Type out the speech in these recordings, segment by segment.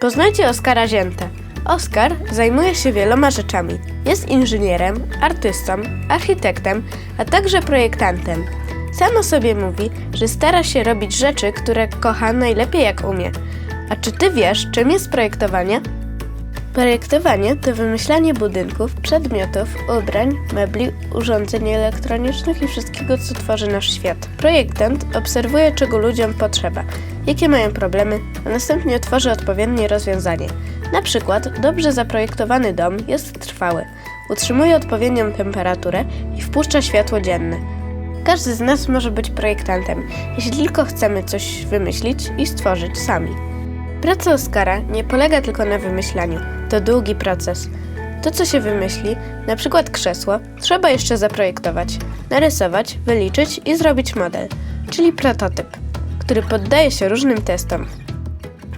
Poznajcie Oskara Ziętę. Oskar zajmuje się wieloma rzeczami. Jest inżynierem, artystą, architektem, a także projektantem. Sam o sobie mówi, że stara się robić rzeczy, które kocha najlepiej jak umie. A czy ty wiesz, czym jest projektowanie? Projektowanie to wymyślanie budynków, przedmiotów, ubrań, mebli, urządzeń elektronicznych i wszystkiego, co tworzy nasz świat. Projektant obserwuje, czego ludziom potrzeba, jakie mają problemy, a następnie tworzy odpowiednie rozwiązanie. Na przykład, dobrze zaprojektowany dom jest trwały, utrzymuje odpowiednią temperaturę i wpuszcza światło dzienne. Każdy z nas może być projektantem, jeśli tylko chcemy coś wymyślić i stworzyć sami. Praca Oskara nie polega tylko na wymyślaniu. To długi proces. To, co się wymyśli, na przykład krzesło, trzeba jeszcze zaprojektować, narysować, wyliczyć i zrobić model, czyli prototyp, który poddaje się różnym testom.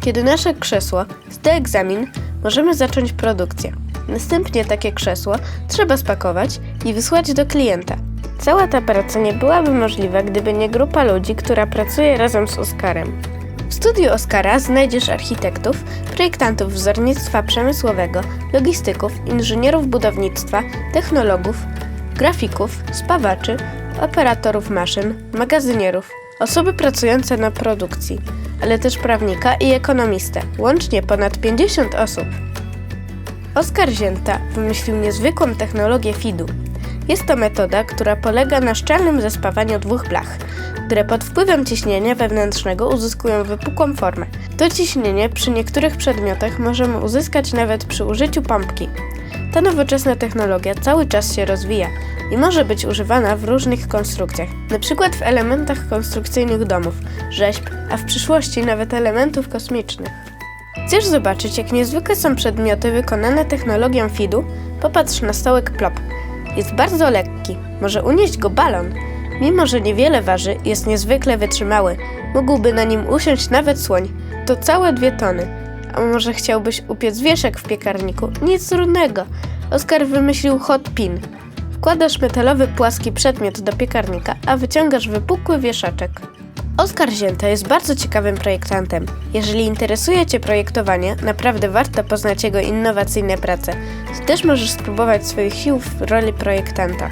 Kiedy nasze krzesło zda egzamin, możemy zacząć produkcję. Następnie takie krzesło trzeba spakować i wysłać do klienta. Cała ta praca nie byłaby możliwa, gdyby nie grupa ludzi, która pracuje razem z Oskarem. W studiu Oskara znajdziesz architektów, projektantów wzornictwa przemysłowego, logistyków, inżynierów budownictwa, technologów, grafików, spawaczy, operatorów maszyn, magazynierów, osoby pracujące na produkcji, ale też prawnika i ekonomistę, łącznie ponad 50 osób. Oskar Zięta wymyślił niezwykłą technologię FIDU. Jest to metoda, która polega na szczelnym zespawaniu dwóch blach, które pod wpływem ciśnienia wewnętrznego uzyskują wypukłą formę. To ciśnienie przy niektórych przedmiotach możemy uzyskać nawet przy użyciu pompki. Ta nowoczesna technologia cały czas się rozwija i może być używana w różnych konstrukcjach, np. w elementach konstrukcyjnych domów, rzeźb, a w przyszłości nawet elementów kosmicznych. Chcesz zobaczyć, jak niezwykłe są przedmioty wykonane technologią FIDU? Popatrz na stołek plop. Jest bardzo lekki, może unieść go balon. Mimo, że niewiele waży, jest niezwykle wytrzymały. Mógłby na nim usiąść nawet słoń. To całe dwie tony. A może chciałbyś upiec wieszek w piekarniku? Nic trudnego. Oskar wymyślił hot pin. Wkładasz metalowy płaski przedmiot do piekarnika, a wyciągasz wypukły wieszaczek. Oskar Zięta jest bardzo ciekawym projektantem. Jeżeli interesuje Cię projektowanie, naprawdę warto poznać jego innowacyjne prace. Ty też możesz spróbować swoich sił w roli projektanta.